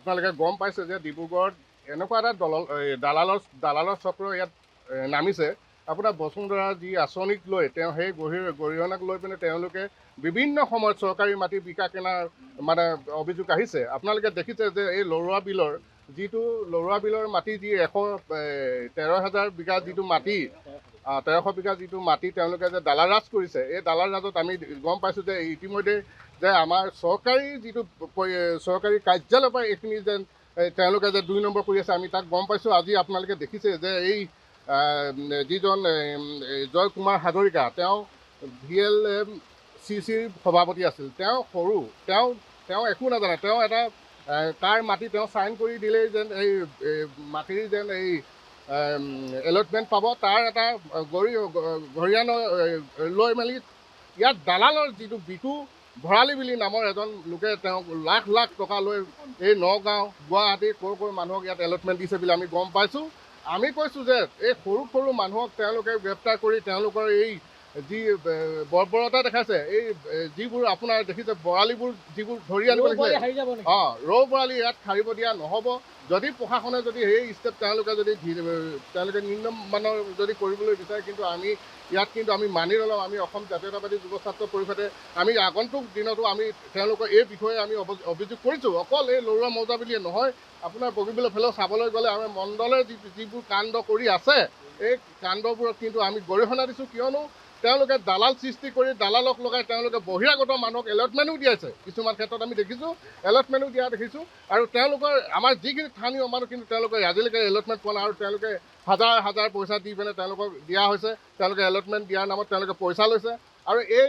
আপোনালোকে গম পাইছে যে ডিব্ৰুগড়ত এনেকুৱা এটা দল এই দালালৰ দালালৰ চক্ৰ ইয়াত নামিছে। আপোনাৰ বসুন্ধৰা যি আঁচনিক লৈ তেওঁ সেই গৰি গৰিহণাক লৈ পিনে তেওঁলোকে বিভিন্ন সময়ত চৰকাৰী মাটি বিকা কিনাৰ মানে অভিযোগ আহিছে। আপোনালোকে দেখিছে যে এই লৰুৱা বিলৰ যিটো লৰুৱা বিলৰ মাটি যি এশ তেৰ হাজাৰ বিঘা যিটো মাটি তেৰশ বিঘা যিটো মাটি তেওঁলোকে যে দালাল ৰাজ কৰিছে এই দালাল ৰাজত আমি গম পাইছোঁ যে ইতিমধ্যে যে আমাৰ চৰকাৰী যিটো চৰকাৰী কাৰ্যালয়ৰ পৰা এইখিনি এই তেওঁলোকে যে দুই নম্বৰ কৰি আছে আমি তাক গম পাইছোঁ। আজি আপোনালোকে দেখিছে যে এই যিজন জয় কুমাৰ হাজৰিকা তেওঁ ভি এল এম চি চিৰ সভাপতি আছিল। তেওঁ সৰু তেওঁ তেওঁ একো নাজানে। তেওঁ এটা তাৰ মাটি তেওঁ চাইন কৰি দিলেই যেন এই মাটিৰ যেন এই এলটমেণ্ট পাব তাৰ এটা গৰি ঘৰিয়ানো লৈ মেলি ইয়াত দালালৰ যিটো বিটু ভৰালী বুলি নামৰ এজন লোকে তেওঁক লাখ লাখ টকা লৈ এই নগাঁও গুৱাহাটী ক'ৰ ক'ৰ মানুহক ইয়াত এলটমেণ্ট দিছে বুলি আমি গম পাইছোঁ। আমি কৈছোঁ যে এই সৰু সৰু মানুহক তেওঁলোকে গ্ৰেপ্তাৰ কৰি তেওঁলোকৰ এই যি বৰ্বৰতা দেখাইছে। এই যিবোৰ আপোনাৰ দেখিছে বৰালিবোৰ যিবোৰ ধৰি আনিব লাগিছে অঁ ৰৌ বৰালি ইয়াত সাৰিব দিয়া নহ'ব। যদি প্ৰশাসনে যদি সেই ষ্টেপ তেওঁলোকে যদি তেওঁলোকে নিম্নমানৰ যদি কৰিবলৈ বিচাৰে কিন্তু আমি ইয়াত কিন্তু আমি মানি নলওঁ। আমি অসম জাতীয়তাবাদী যুৱ ছাত্ৰ পৰিষদে আমি আগন্তুক দিনতো আমি তেওঁলোকৰ এই বিষয়ে আমি অভ- অভিযোগ কৰিছোঁ। অকল এই লৰুৱা মৌজা বুলিয়ে নহয় আপোনাৰ বগীবিলৰ ফালেও চাবলৈ গ'লে আমাৰ মণ্ডলে যি যিবোৰ কাণ্ড কৰি আছে এই কাণ্ডবোৰত কিন্তু আমি গৰিহণা দিছোঁ। কিয়নো তেওঁলোকে দালাল সৃষ্টি কৰি দালালক লগাই তেওঁলোকে বহিৰাগত মানুহক এলটমেণ্টো দিয়াইছে। কিছুমান ক্ষেত্ৰত আমি দেখিছোঁ এলটমেণ্টো দিয়া দেখিছোঁ। আৰু তেওঁলোকৰ আমাৰ যিখিনি স্থানীয় মানুহ কিন্তু তেওঁলোকে আজিলৈকে এলটমেণ্ট পোৱা নাই আৰু তেওঁলোকে হাজাৰ হাজাৰ পইচা দি পিনে তেওঁলোকক দিয়া হৈছে। তেওঁলোকে এলটমেণ্ট দিয়াৰ নামত তেওঁলোকে পইচা লৈছে। আৰু এই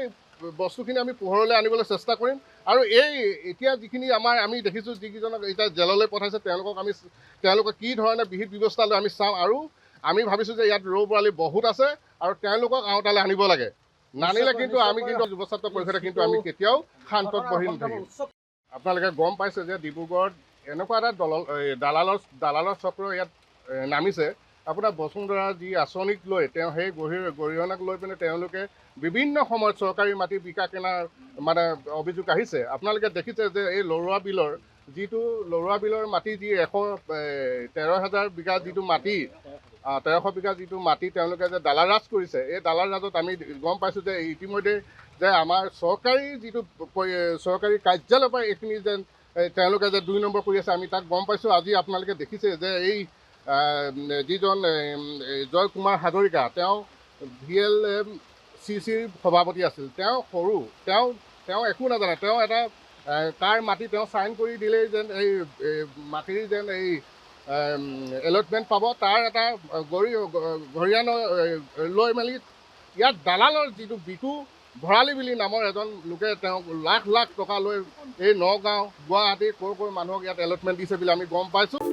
বস্তুখিনি আমি পোহৰলৈ আনিবলৈ চেষ্টা কৰিম। আৰু এই এতিয়া যিখিনি আমাৰ আমি দেখিছোঁ যিকেইজনক এতিয়া জেললৈ পঠাইছে তেওঁলোকক আমি তেওঁলোকে কি ধৰণে বিহিত ব্যৱস্থা লৈ আমি চাওঁ আৰু আমি ভাবিছোঁ যে ইয়াত ৰৌ বৰালি বহুত আছে। আৰু তেওঁলোকক আওতালৈ আনিব লাগে। নানিলে কিন্তু আমি কিন্তু যুৱ ছাত্ৰ পৰিষদে কিন্তু আমি কেতিয়াও শান্তত বহি নাথাকিম আপোনালোকে গম পাইছে যে ডিব্ৰুগড়ত এনেকুৱা এটা দল এই দালালৰ দালালৰ চক্ৰ ইয়াত নামিছে। আপোনাৰ বসুন্ধৰা যি আঁচনিক লৈ তেওঁ সেই গৰি গৰিহণাক লৈ পিনে তেওঁলোকে বিভিন্ন সময়ত চৰকাৰী মাটি বিকা কিনাৰ মানে অভিযোগ আহিছে। আপোনালোকে দেখিছে যে এই লৰুৱা বিলৰ যিটো লৰুৱা বিলৰ মাটি যি এশ তেৰ হাজাৰ বিঘা যিটো মাটি তেৰশ বিঘা যিটো মাটি তেওঁলোকে যে দালাল ৰাজ কৰিছে এই দালাল ৰাজত আমি গম পাইছোঁ যে ইতিমধ্যে যে আমাৰ চৰকাৰী যিটো চৰকাৰী কাৰ্যালয়ৰ পৰা এইখিনি যেন তেওঁলোকে যে দুই নম্বৰ কৰি আছে আমি তাক গম পাইছোঁ। আজি আপোনালোকে দেখিছে যে এই যিজন জয় কুমাৰ হাজৰিকা তেওঁ ভি এল এম চি চিৰ সভাপতি আছিল। তেওঁ সৰু তেওঁ তেওঁ একো নাজানে। তেওঁ এটা তাৰ মাটি তেওঁ চাইন কৰি দিলেই যেন এই মাটিৰ যেন এই এলটমেণ্ট পাব তাৰ এটা গৰি ঘৰিয়ানো লৈ মেলি ইয়াত দালালৰ যিটো বিটু ভৰালী বুলি নামৰ এজন লোকে তেওঁক লাখ লাখ টকা লৈ এই নগাঁও গুৱাহাটী ক'ৰ ক'ৰ মানুহক ইয়াত এলটমেণ্ট দিছে বুলি আমি গম পাইছোঁ।